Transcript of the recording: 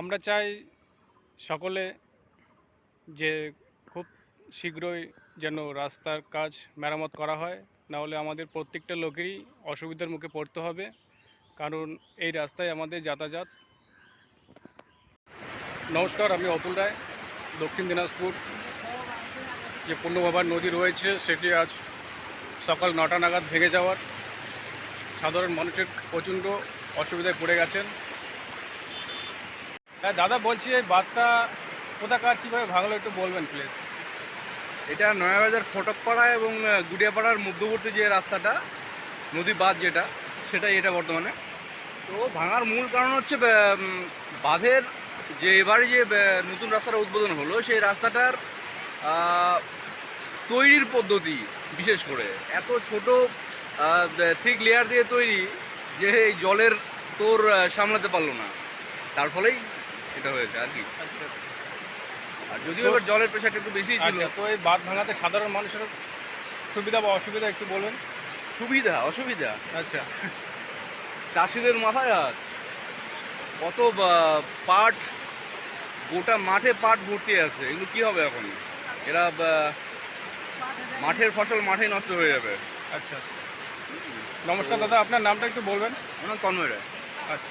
আমরা চাই সকলে যে খুব শীঘ্রই যেন রাস্তার কাজ মেরামত করা হয় না হলে আমাদের প্রত্যেকটা লোকেরই অসুবিধার মুখে পড়তে হবে, কারণ এই রাস্তায় আমাদের যাতায়াত। নমস্কার, আমি অতুল রায়, দক্ষিণ দিনাজপুর। যে পূর্ণবাবার নদী রয়েছে, সেটি আজ সকাল নটা নাগাদ ভেঙে যাওয়ার। সাধারণ মানুষের প্রচণ্ড অসুবিধায় পড়ে গেছেন। হ্যাঁ দাদা বলছি, এই বাঁধটা কোথাকার, কীভাবে ভাঙলো একটু বলবেন প্লিজ এটা নয়াবাজার ফটকপাড়া এবং গুডিয়াপাড়ার মধ্যবর্তী যে রাস্তাটা, নদী বাঁধ যেটা, সেটাই এটা বর্তমানে। তো ভাঙার মূল কারণ হচ্ছে বাঁধের যে এবারে যে নতুন রাস্তাটা উদ্বোধন হলো, সেই রাস্তাটার তৈরির পদ্ধতি বিশেষ করে। এত ছোট থিক লেয়ার দিয়ে তৈরি যে জলের তোর সামলাতে পারল না। তার ফলেই এটা হয়েছে আর কি। আচ্ছা আর যদিও এবার জলের প্রেশারটা একটু বেশি ছিল। আচ্ছা তো এই বাঁধ ভাঙাতে সাধারণ মানুষের সুবিধা বা অসুবিধা একটু বলবেন? সুবিধা অসুবিধা। আচ্ছা। চাষিদের মাথায় হাত। কত পাট গোটা মাঠে পাট ভর্তি আছে। এগুলো কি হবে এখন? এরা মাঠের ফসল মাঠেই নষ্ট হয়ে যাবে। আচ্ছা আচ্ছা। নমস্কার দাদা আপনার নামটা একটু বলবেন? আমার নাম তন্ময় রায়। আচ্ছা।